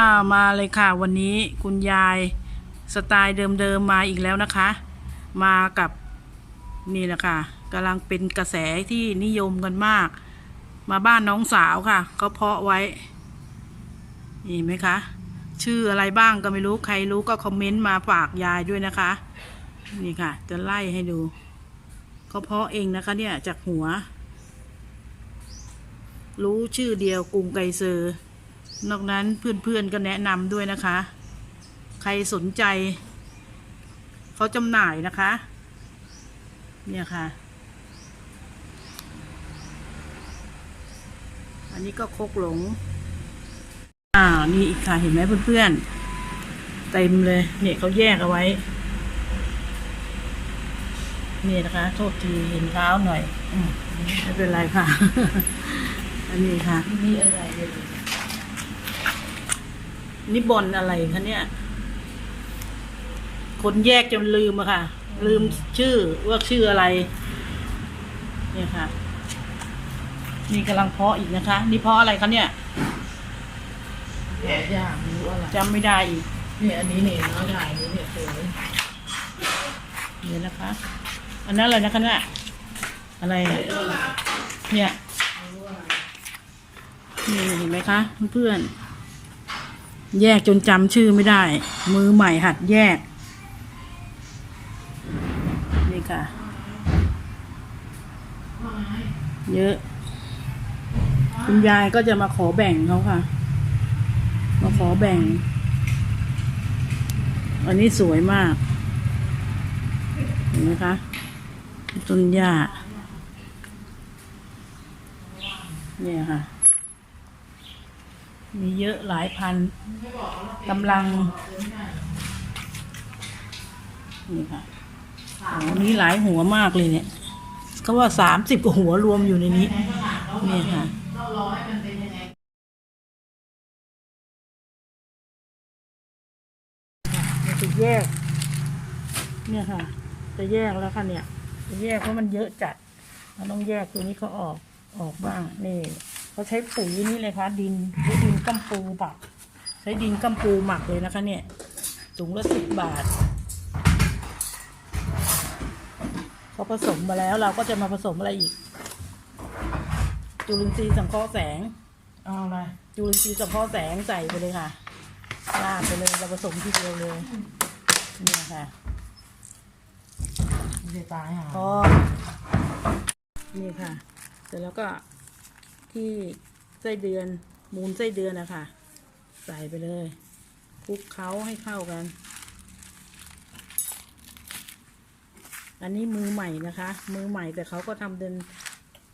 อ่ามาเลยค่ะ วันนี้คุณยายสไตล์เดิมๆมาอีกแล้วนะคะ มากับนี่แหละค่ะกำลังเป็นกระแสที่นิยมกันมาก มาบ้านน้องสาวค่ะเขาเพาะไว้เห็นไหมคะ ชื่ออะไรบ้างก็ไม่รู้ใครรู้ก็คอมเมนต์มาฝากยายด้วยนะคะ นี่ค่ะ จะไล่ให้ดูเขาเพาะเองนะคะ เนี่ยจากหัว รู้ชื่อเดียวกรุงไกเซอร์ นอกนั้นเพื่อนๆก็แนะนำด้วยนะคะ ใครสนใจ เขาจำหน่ายนะคะ เนี่ยค่ะ อันนี้ก็โคกหลง อ่า นี่อีกค่ะ เห็นไหมเพื่อนๆ เต็มเลย เนี่ยเขาแยกเอาไว้นี่นะคะ โทษทีเห็นเท้าหน่อยอมไม่เป็นไรค่ะ อันนี้ค่ะ นี่อะไรเลย นี่บอลอะไรคะเนี่ย คนแยกจนลืมอะค่ะ ลืมชื่อว่าชื่ออะไร เนี่ยค่ะ นี่กำลังเพาะอีกนะคะ นี่เพาะอะไรคะเนี่ยแกะย่างรู้อะไรจำไม่ได้อีกเนี่ยอันนี้เนี่ยน้อยใหญ่นี่เนี่ยสวยเนี่ยนะคะ อันนั้นอะไรนะคะเนี่ยอะไรอะเนี่ยนี่เห็นไหมคะเพื่อนๆ แยกจนจำชื่อไม่ได้ มือใหม่หัดแยก นี่ค่ะ เยอะ คุณยายก็จะมาขอแบ่งเขาค่ะ มาขอแบ่ง อันนี้สวยมาก เห็นไหมคะต้นหญ้าเนี่ยค่ะ มีเยอะหลายพันกำลัง นี่ค่ะโอ้นี่หลายหัวมากเลยเนี่ยเขาว่าสามสิบกว่าหัวรวมอยู่ในนี้เนี่ยค่ะมันจะแยก เนี่ยค่ะ จะแยกแล้วค่ะเนี่ย จะแยกเพราะมันเยอะจัดเราต้องแยกตัวนี้เขาออกออกบ้างนี่ เขาใช้ปุ๋ยนี่เลยค่ะดินใช้ดินกัมปูหมักใช้ดินกัมปูหมักเลยนะคะ เนี่ยถุงละสิบบาทเขาผสมมาแล้วเราก็จะมาผสมอะไรอีก จุลินทรีย์สังเคราะห์แสงเอาอะไรจุลินทรีย์สังเคราะห์แสงใส่ไปเลยค่ะลาดไปเลยเราผสมทีเดียวเลยเนี่ยค่ะไม่ได้ตายหาพอนี่ค่ะ เสร็จแล้วก็ ที่ไส้เดือนมูลไส้เดือนนะคะใส่ไปเลยคลุกเคล้าให้เข้ากัน อันนี้มือใหม่นะคะ มือใหม่แต่เขาก็ทำเดิน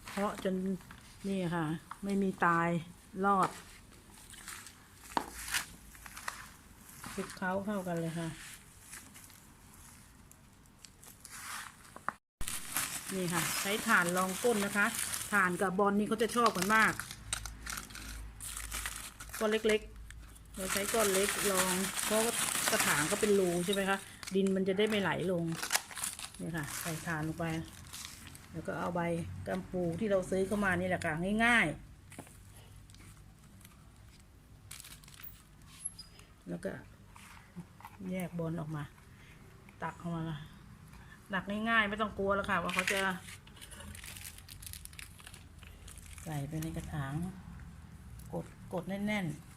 เพาะจนนี่ค่ะ ไม่มีตายรอดคลุกเคล้าเข้ากันเลยค่ะ นี่ค่ะ ใช้ถ่านรองก้นนะคะ ถ่านกับบอลนี่เขาจะชอบกันมากก้อนเล็กๆ เราใช้ก้อนเล็กรอง เพราะกระถางก็เป็นรูใช่ไหมคะดินมันจะได้ไม่ไหลลงนี่ค่ะใส่ถ่านลงไป แล้วก็เอาใบกัมปูที่เราซื้อเข้ามานี่แหละค่ะง่ายๆ แล้วก็แยกบอลออกมา ตักออกมาหนักง่ายๆ ไม่ต้องกลัวแล้วค่ะ ว่าเขาจะ ใส่ไปในกระถาง กด กดแน่น ๆ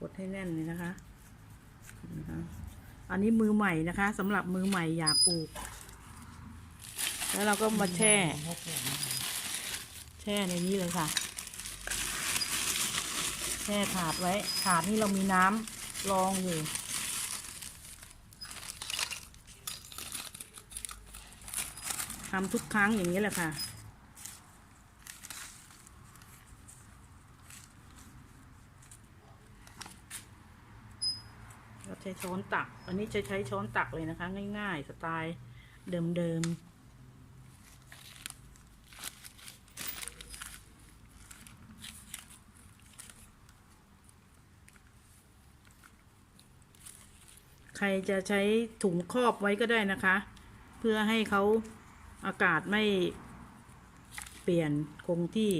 กดให้แน่นเลยนะคะนะคะ อันนี้มือใหม่นะคะสำหรับมือใหม่อยากปลูก แล้วเราก็มาแช่ แช่ในนี้เลยค่ะ แช่ถาดไว้ ถาดนี่เรามีน้ำรองอยู่ ทำทุกครั้งอย่างนี้แหละค่ะ เราใช้ช้อนตัก อันนี้จะใช้ช้อนตักเลยนะคะ ง่ายๆ สไตล์เดิมๆใครจะใช้ถุงครอบไว้ก็ได้นะคะ เพื่อให้เขา อากาศไม่เปลี่ยนคงที่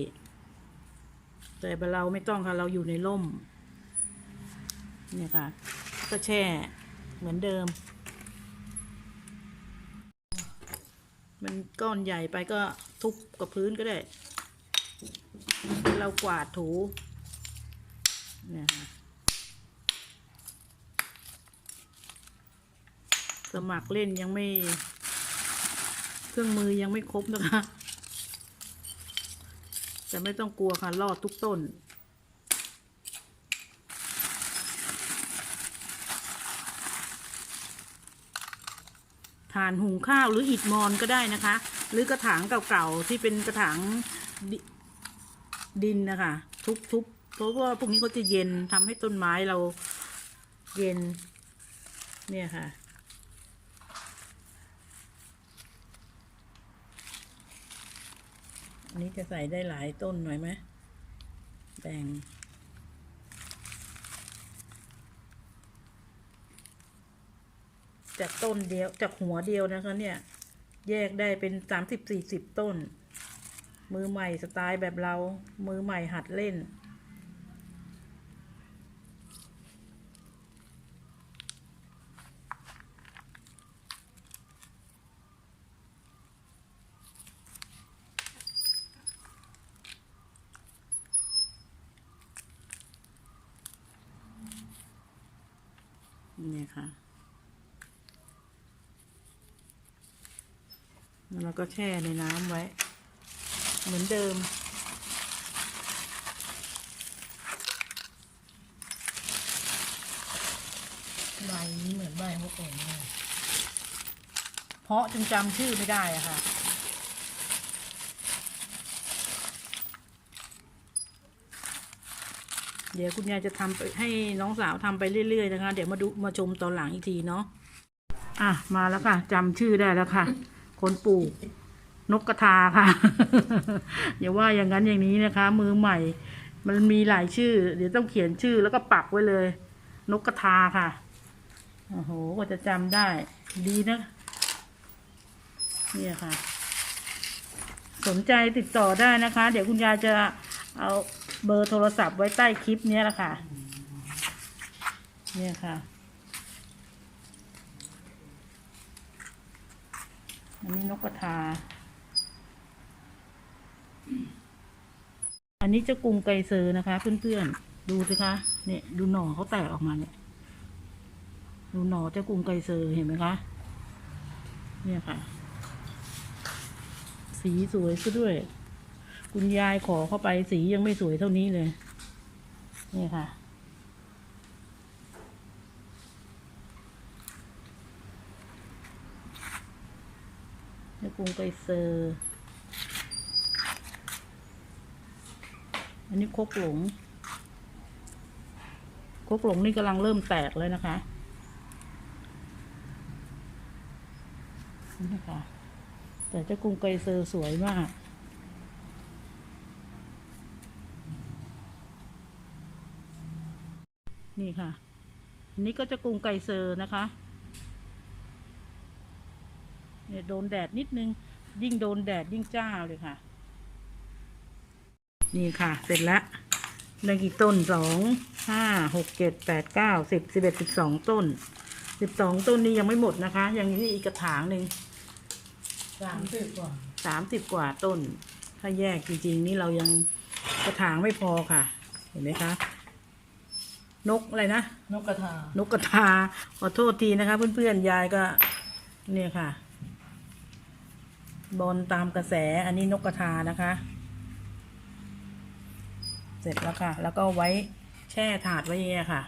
แต่เราไม่ต้องค่ะ เราอยู่ในร่ม เนี่ยค่ะ ก็แช่เหมือนเดิม มันก้อนใหญ่ไปก็ทุบกับพื้นก็ได้ เรากวาดถู เนี่ยค่ะสมัครเล่นยังไม่ รื่องมือยังไม่ครบนะคะ แต่ไม่ต้องกลัวค่ะ รอดทุกต้น ฐานหุงข้าวหรืออิฐมอนก็ได้นะคะ หรือกระถางเก่าๆที่เป็นกระถางดดินนะคะ ทุบๆ เพราะว่าพวกนี้เขาจะเย็นทำให้ต้นไม้เราเย็น เนี่ยค่ะ นี้จะใส่ได้หลายต้นหน่อยไหมแบ่ง จากต้นเดียวจากหัวเดียวนะคะเนี่ย แยกได้เป็นสามสิบสี่สิบต้น มือใหม่สไตล์แบบเรา มือใหม่หัดเล่นค่ะ แล้วเราก็แช่ในน้ำไว้ เหมือนเดิม ใบนี้เหมือนใบพวกผมเลยเพราะจนจำชื่อไม่ได้อะค่ะ เดี๋ยวคุณยายจะทำไปให้น้องสาวทำไปเรื่อยๆนะคะ เดี๋ยวมาดูมาชมตอนหลังอีกทีเนาะ อะ มาแล้วค่ะจำชื่อได้แล้วค่ะ คนปลูกนกกระทาค่ะ อย่าว่าอย่างนั้นอย่างนี้นะคะ มือใหม่ มันมีหลายชื่อ เดี๋ยวต้องเขียนชื่อแล้วก็ปักไว้เลย นกกระทาค่ะโอ้โหกว่าจะจำได้ ดีนะเนี่ยค่ะ สนใจติดต่อได้นะคะ เดี๋ยวคุณยายจะเอาเบอร์โทรศัพท์ไว้ใต้คลิปนี้แหละค่ะ เนี่ยค่ะ อันนี้นกกระทา อันนี้เจ้ากรุงไกเซอร์นะคะ เพื่อนๆ ดูสิคะ เนี่ยดูหน่อเขาแตกออกมาเนี่ย ดูหน่อเจ้ากุงไกเซอร์เห็นไหมคะ เนี่ยค่ะ สีสวยซะด้วย คุณยายขอเข้าไปสียังไม่สวยเท่านี้เลย นี่ค่ะ เจ้าก รุงไกเซอร์ อันนี้โคกหลงโคกหลงนี่กำลังเริ่มแตกเลยนะคะนี่นะคะ แต่เจ้ากรุงไกเซอร์สวยมากนี่ค่ะ อันนี้ก็จะกรุงไกเซอร์นะคะ เนี่ยโดนแดดนิดนึง ยิ่งโดนแดดยิ่งจ้าเลยค่ะ นี่ค่ะเสร็จแล้วได้กี่ต้นสองห้าหกเจ็ดแปดเก้าสิบสิบเอ็ดสิบสองต้นสิบสองต้นนี้ยังไม่หมดนะคะ ยังมีอีกกระถางหนึ่งสามสิบกว่าสามสิบกว่าต้น ถ้าแยกจริงๆ นี่เรายังกระถางไม่พอค่ะ เห็นไหมคะ นกอะไรนะ นกกระทานกกระทาขอโทษทีนะคะ เพื่อนๆยายก็ เนี่ยค่ะ บอลตามกระแสอันนี้นกกระทานะคะ เสร็จแล้วค่ะ แล้วก็ไว้แช่ถาดไว้องเงี้ยค่ะ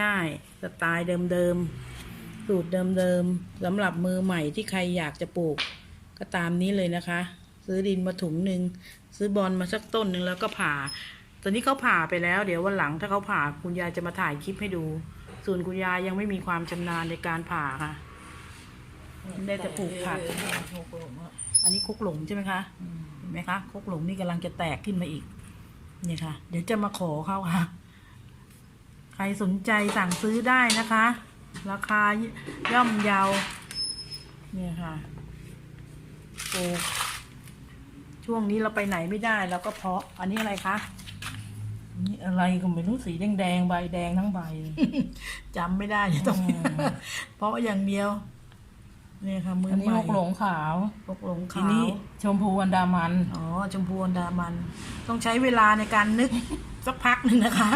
ง่ายๆสไตล์เดิมๆสูตรเดิมๆสำหรับมือใหม่ที่ใครอยากจะปลูก ก็ตามนี้เลยนะคะ ซื้อดินมาถุงหนึ่งซื้อบอลมาสักต้นหนึ่งแล้วก็ผ่า ตอนนี้เขาผ่าไปแล้ว เดี๋ยววันหลังถ้าเขาผ่าคุณยายจะมาถ่ายคลิปให้ดู ส่วนคุณยายยังไม่มีความชำนาญในการผ่าค่ะ ได้แต่ปลูกผักเออเออหกหลงอะอันนี้คกหลงใช่ไหมคะอืมเห็นไหมคะคกหลงนี่กำลังจะแตกขึ้นมาอีกเนี่ยค่ะ เดี๋ยวจะมาขอเขาค่ะ ใครสนใจสั่งซื้อได้นะคะ ราคาย่อมเยาเนี่ยค่ะปลูกช่วงนี้เราไปไหนไม่ได้เราก็เพาะ อันนี้อะไรคะนี่อะไรก็ไม่รู้สีแดงๆใบแดงทั้งใบเลยจำไม่ได้จะต้องอืมเพราะอย่างเดียว เนี่ยค่ะมืออันใหนี้ม่หกหลงขาวพกหลงทีขาวนี้ชมพูอันดามัน อ๋อชมพูอันดามัน ต้องใช้เวลาในการนึก สักพักหนึ่งนะคะ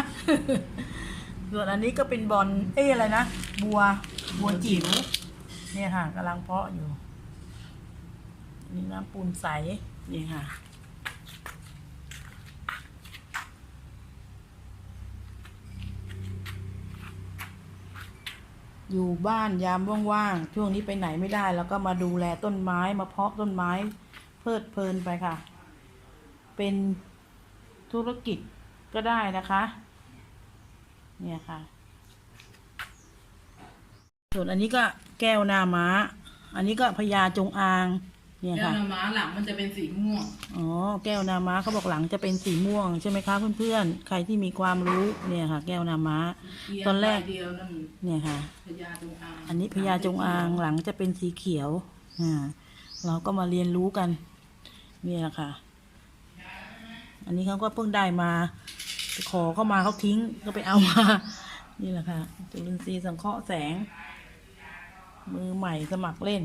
ส่วนอันนี้ก็เป็นบอลเอ้ยอะไรนะบัวบัวจิ๋วเนี่ยค่ะกำลังเพาะอยู่นี่น้ำปูนใสนี่ค่ะ อยู่บ้านยามว่างๆช่วงนี้ไปไหนไม่ได้ แล้วก็มาดูแลต้นไม้มาเพาะต้นไม้ เพลิดเพลินไปค่ะ เป็นธุรกิจก็ได้นะคะ เนี่ยค่ะ ส่วนอันนี้ก็แก้วนาม้า อันนี้ก็พญาจงอาง เนี่ยแก้วค่ะ น้ำม้าหลังมันจะเป็นสีม่วง อ๋อ แก้วนาม้าเขาบอกหลังจะเป็นสีม่วงใช่ไหมคะเพื่อนๆ ใครที่มีความรู้เนี่ยค่ะ แก้วนาม้า ตอนแรกใบเดียวนั่นเนี่ยค่ะ พญาจงอางอันนี้พญาจงอางหลังจะเป็นสีเขียว อ่า เราก็มาเรียนรู้กัน เนี่ยแหละค่ะ อันนี้เขาก็เพิ่งได้มาไปขอเข้ามาเขาทิ้งก็ไปเอามา นี่แหละค่ะจุลินทรีย์สังเคราะห์แสง มือใหม่สมัครเล่น